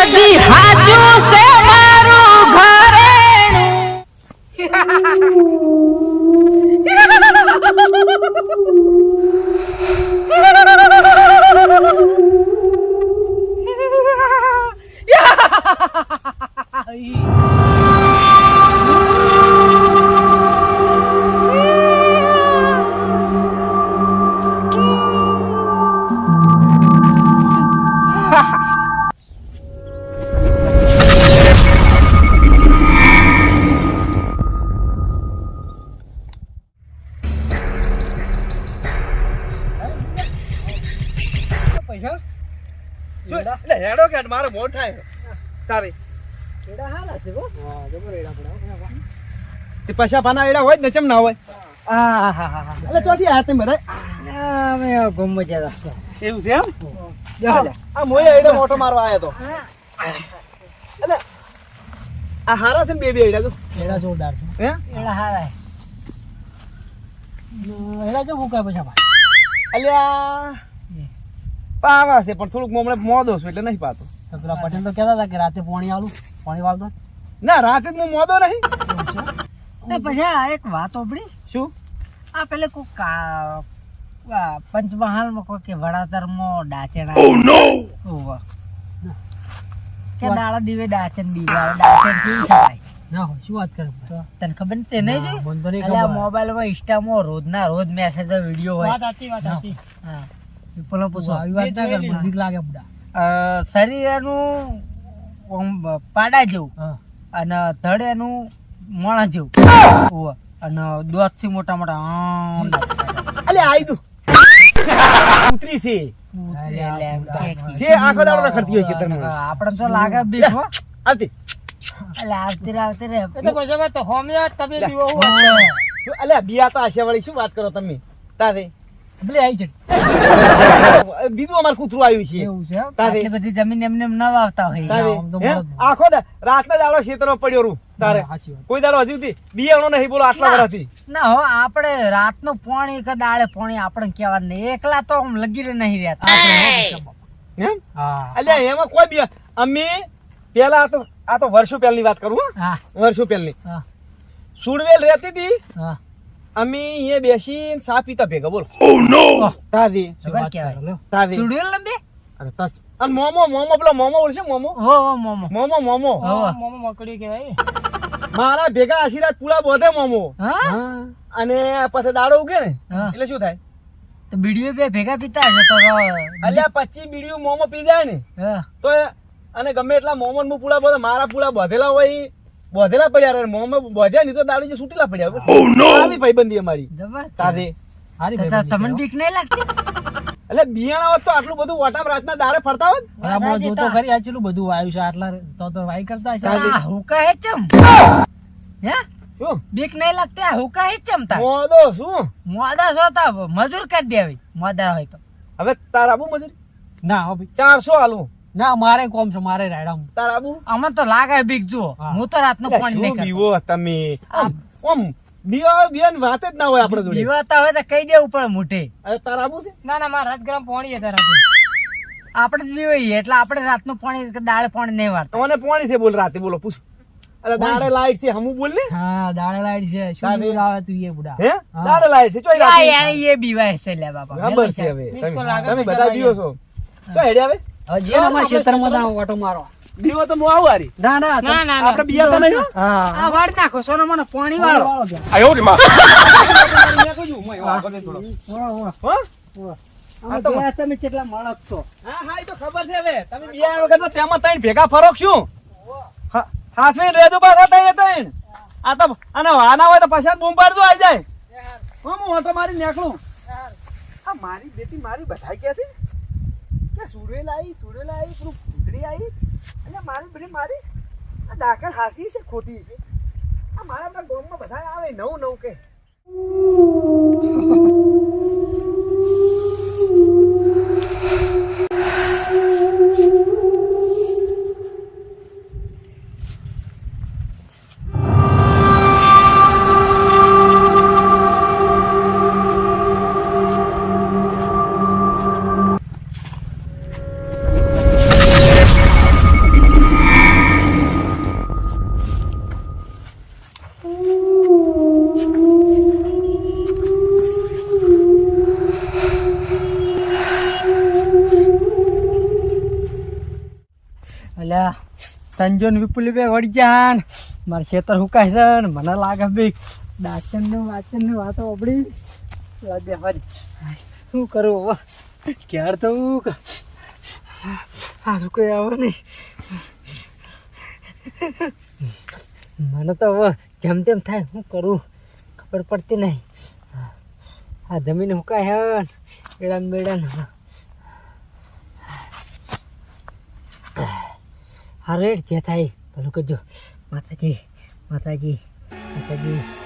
સદી હાચું છે મારું ઘરેણું. એટલે હેડો કે મારે મોડ થાય. તારે. એડા હારા છે હો. હા જબર એડા પડા તે પૈસા પાના એડા હોય ને ચમ ના હોય? આ હા હા હા. એટલે ચોથી આ તમે બધા અમે ગમે જતા એવું છે એમ? જા જા આ મોય એડો મોટો મારવા આયો તો. એટલે આ હારા છે ને બે બે એડા તો એડા જોરદાર છે. હે? એડા હારા એડા જો ભૂકા પછી ભાઈ અલ્યા પાવા છે પણ થોડુંક હમણાં મોદો છું એટલે નહીં પાતો. તો પેલા પટેલ તો કહેતા હતા કે રાતે પાણી આલું પાણી વાળ દો. ના રાતે હું મોદો નહીં પછી આ એક વાત ઓબડી શું? આ પેલે કોઈ કા પંચમહાલમાં કોઈ કે વડાતરમાં ડાચણ. ઓવા કે દાડા દીવે ડાચણ દીવા ડાચણ કેવી થાય? ના હોય શું વાત કરે? તને ખબર ને તે નહીં જોઈ મોબાઈલમાં ઇન્સ્ટામાં રોજના રોજ મેસેજ વીડિયો હોય વાત સાચી વાત સાચી. હા. પેલો પૂછો. આવી વાત ના કર બીક લાગે બડા. શરીર પાડા જેવું. અને ધડ એનું મોણા જેવું. અને દોતથી મોટા મોટા અલે આઈ તું ઉતરી છે. છે આખો દાડો રખડતી હોય છે તમને આપણે તો લાગે બીક હો. આવતી. આવતી આવતી રે એટલે પછી તો હોમિયા તમે બિયા તો આશા વાળી શું વાત કરો તમે? તારે? પેલી આવી છે બીજું અમારે કૂતરું આવ્યું છે. એવું છે તારે. બધી જમીન એમને એમ ન વાવતા હોય. તારે આમ તો હે? બરોબર. આખો રાતના દાડો ખેતરમાં પડ્યો રૂ તારે કોઈ દાડો હજુ સુધી બિયાણો નહીં બોલો આટલા વર્ષથી ના હો આપણે રાતનું પાણી કે દાડે પાણી આપણે કહેવા નહીં. એકલા તો આમ લગીને નહીં રહેતા. એમ? અલ્યા એમાં કોઈ બી અમે પેલા આ તો આ તો વર્ષો પહેલની વાત કરું હા. વર્ષો પહેલની. હા. સુડવેલ રહેતી હતી. હા. અમે અહીંયા બેસીને ચા પીતા ભેગા બોલો. તાદી વાત કહેવાય તાદી ને અરે તસ. અને મોમો મોમો પેલો મોમો બોલશે મોમો? હો હો મોમો. મોમો મોમો. મોમો મકડી કહેવાય. મારા ભેગા આશીર્વાદ પૂરા બોધે મોમો. હા? અને પછી દાડો ઉગે ને એટલે શું થાય? તો બીડીઓ બે ભેગા પીતા હશે તો અલ્યા પચી બીડીઓ મોમો પી જાય ને તો અને ગમે એટલા મોમો ને પૂળા બોધે મારા પૂળા બધેલા હોય બોધેલા પડ્યા રે મોમો બોધ્યા નહીં તો દાડી જે છૂટેલા પડ્યા આવી ભાઈબંધી અમારી. જબર. તારે. તો તો તમને બીક નહીં લાગતી? એટલે બિયાણા હોત તો આટલું બધું વટાપ રાતના દાડે ફરતા હોત? બરાબર જોતો કરી આ ચેલું બધું આવ્યું છે આટલા તો તો વાઈ કરતા છે આ હુકા હે ચમ? હે? શું? બીક નહીં લાગતી આ હુકા હે ચમ તા મોદો શું? મોદા સોતા મજૂર કરી દેવી મોદા હોય તો. હવે તાર આબુ મજૂરી? ના હો ભાઈ. ચારસો આલું. ના મારે કોમ છે મારે રાયડા તાર આબુ અમને તો લાગે બીક જો હું. તો રાતનું પાણી નહીં કરતો બીવો તમે? આમ બીવા બીવાની વાત જ ના હોય આપણે જોડે. બીવાતા હોય તો કહી દેવું પડે મોઢે. અરે તાર આબુ છે? ના ના મારા રાજગ્રામ પોણી છે તારા આપણે જ બીવાઈએ એટલે આપણે રાતનું પાણી દાળ પાણી નહીં વાળતા. મને પોણી છે બોલ રાતે બોલો પૂછ. અરે દાડે લાઈટ છે હમું બોલ ને. હા દાડે લાઈટ છે. શું તારે- આવે તું એ બુડા? હે? દાડે લાઈટ છે ચોઈ રાતે યાર એ બીવાય છે લે બાપા. ખબર છે હવે. તમે લાગે તમે પૈસા બધા બીવો છો. ચો હેડે હવે? હજી અમારા ક્ષેત્રમાં ના ઓટો મારો. બીવો તો હું આવું હારી ના ના ના ના. આપણે બીયા તો નહીં આ વાળ નાખો સોનો મને પાણી વાળો. હા? તો- તમે કેટલા મળક છો? હા હા એ તો ખબર છે હવે. તમે બીયા વગર તેમાં ત્રણ ભેગા ફરો છું શું? હા- હાથવીને રેજો પાછા ત્રણે ત્રણ. આ તો અને આના હોય તો પછી બૂમ પાડજો આવી જાય. હા હું ઓટો મારી નીકળું. હા મારી બેટી મારી બધાઈ કે છે સુડવેલ આવી સુરેલ આવી, પેલું ભૂતરી આવી. અને મારી બધી મારી આ ડાકર હાસી છે, ખોટી છે. આ મારા બધા ગામમાં આવે, નવું નવું કે. સંજોન વિપુલી બે વળી જાન મારે ખેતર હુકાય છે મને લાગે બી ડાચનનું વાચનની વાતો અબડી બે ફરી. શું કરું હવે ક્યાર તો હું હારું કોઈ આવે નહીં. મને તો હવે જેમ તેમ થાય શું કરું. ખબર પડતી નહીં. આ જમીન હુકાય હે બેડાન ને બેડા ને હા રેડ જે થાય ભલું કરજો માતાજી માતાજી માતાજી.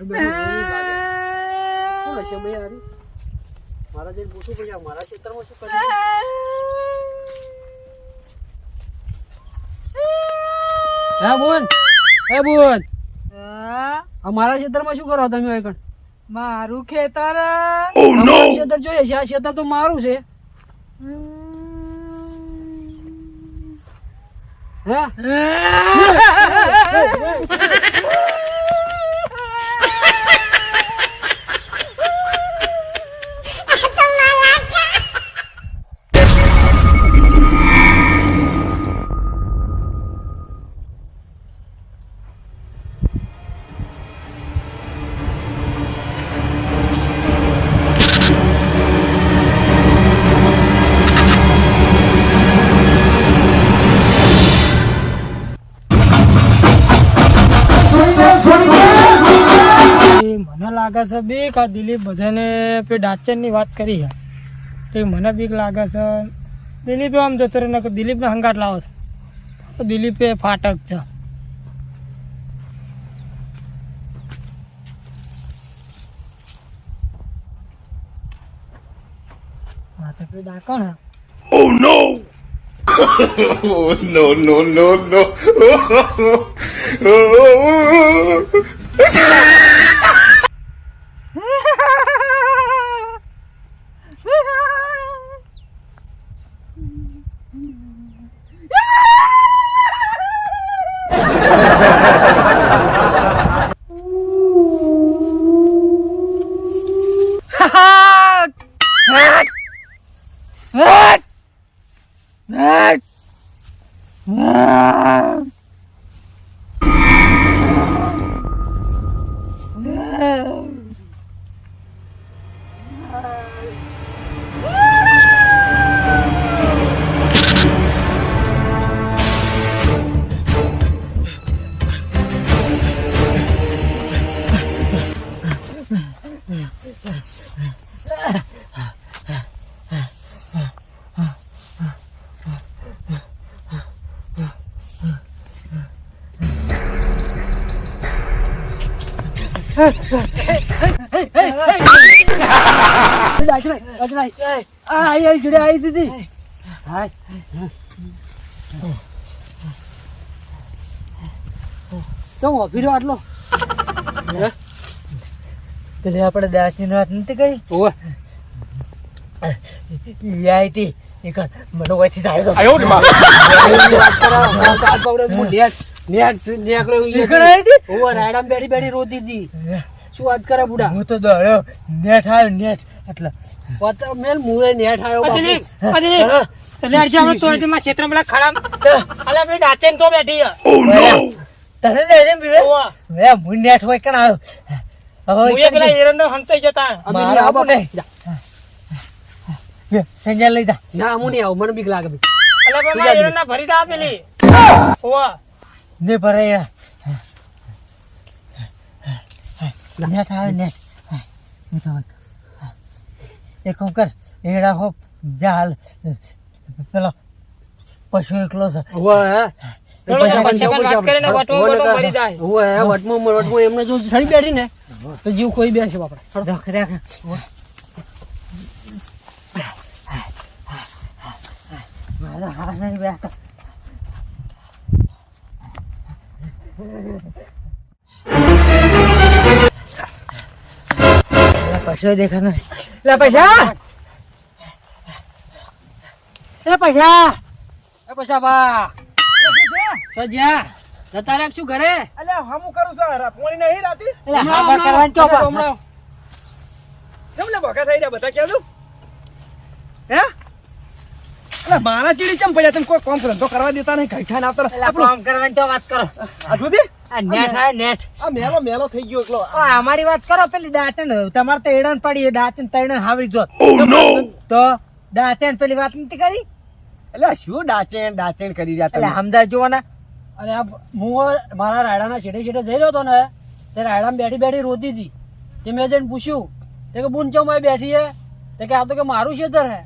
શું હશે ભાઈ યાર મારા જઈને પૂછવું પડશે મારા ક્ષેત્રમાં શું કર્યું? હે. બોલ. હે બોલ. અમારા ક્ષેત્રમાં શું કરો તમે અહીં મારું ખેતર. ખેતર ક્ષેત્ર જોઈએ છે. આ ક્ષેત્ર તો મારું છે. હે. લાગે છે બે કા દિલીપ બધાને પે ડાચનની વાત કરી છે. તો મને બીક લાગે છે. દિલીપે આમ જતો રહે કે દિલીપને હંગાટ લાવો છે. દિલીપે ફાટક છે. તો પેલું ડાકણ હા ઓ નો નો નો નો આઈ જોડે આટલો પેલી આપણે દાસની વાત નથી કરી ઓવે ઈ આઈ હતી મને વચ્ચે થાય બેઠી નેટ હોય કણ જતા સંજય લઈ જા. ના મુ નહીં આવ. મને બીક લાગે. અલા ભરી દા પેલી ઓવા નેટ આવ્યો નેટ હું તો એક કામ કર એડા હો જા હાલ. પેલો પશુ એકલો છે. આપણે. એમને જો સડી બેઠી ને તો જીવ કોઈ બેસે બાપડા. રાખ રાખ. મારા હાથ નહીં બેસતો પૈસા દેખાતો લે પૈસા લે પૈસા એ પૈસા બા. સજ્યા જતા રાખ શું ઘરે? અલ્યા હમું કરું છું પોણી નહીં રાતી? એટલે હા કરવાની ચોપા હમણાં, હમણાં. કેમ લે ભોકા થઈ રહ્યા બધા? કહેજો હે? અલે મારા ચીડી ચમ પડ્યા તમે કોઈ કોમ ધંધો કરવા દેતા નહીં કઈ ખાઈને આવતા કામ કરવાની તો વાત કરો. અજુદી નેટ હા નેટ આ મેલો મેલો થઈ ગયો એકલો. આ અમારી વાત કરો પેલી દાંતણ તમારે તો એડન પડી એ દાંતણ તૈણ હાવરી જોત. Oh તો દાંતણ પેલી વાત નથી કરી? એટલે શું ડાચેણ ડાચેણ કરી રહ્યા એટલે તમે? હમદા જોવાના. અરે આ હું મારા રાયડાના છેડે છેડે જઈ રહ્યો હતો ને તે રાયડામાં બેઠી બેઠી રોતી હતી. તે મેં જઈને પૂછ્યું તે કે બુન ચમ બેઠી હે? તે કે આ તો કે મારું ખેતર હે.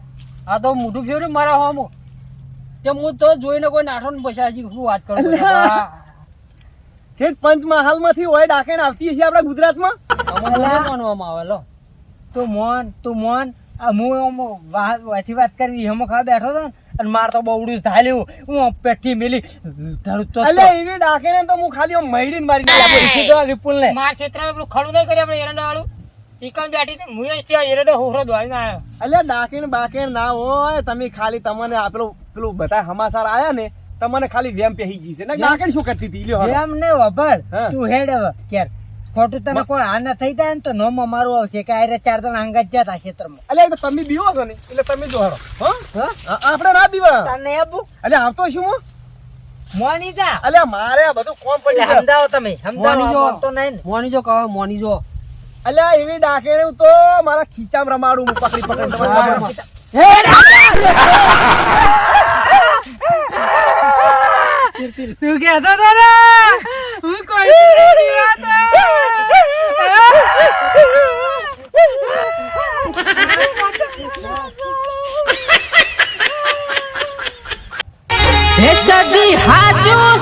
આ તો મોઢું ફેર્યું મારા હોમો. તે હું તો જોઈને કોઈ નાઠો ને પૈસા હજી શું વાત કરું છું? આ ઠેઠ પંચમહાલમાંથી હોય ડાકેણ આવતી હશે આપણા ગુજરાતમાં? માનવામાં આવે લો. તું મોન તું મોન. હું વાથી વાત કરી હમો ખા બેઠો હતો ને અને માર તો બવડું ધાલ્યું. હું પેઠી મેલી. ધરું તો ડાકેણ તો હું ખાલી મહીડીને મારી નાખું. વિપુલ ને મારા ક્ષેત્રમાં પેલું ખડું નહીં કરી આપણે એરંડા વાળું ઈકન બેઠી હતી હું ત્યાં એરંડો હોહરો દોડીને આવ્યો એટલે ડાકેણ બાકેણ ના હોય તમે ખાલી તમને આ પેલું પેલું બધા હમાસાર આયા ને તમને ખાલી વેમ પહેરી ગઈ છે. ને ડાકેણ શું કરતી હતી? લ્યો હવે. ને વભળ તું હેડ હવે ખોટું તને કોઈ આ ના થઈ જાય ને તો નોમ અમારું આવશે કે આ ચાર જણા અંગત જતા ક્ષેત્રમાં. એટલે તો તમે બીવો છો ને એટલે તમે જો હા? આપણે ના બીવા. તને આપું? એટલે આવતો શું હું? મોની જા એટલે મારે બધું કોમ પડી સમજાવો તમે સમજાવો તો નહીં મોની જો કહો મોની જો એટલે એવી ડાકેણ તો મારા ખીચામ રમાડું હું પકડી પકડી હા. તું કેતો તો ને હું કોઈ હે. સદી હાચું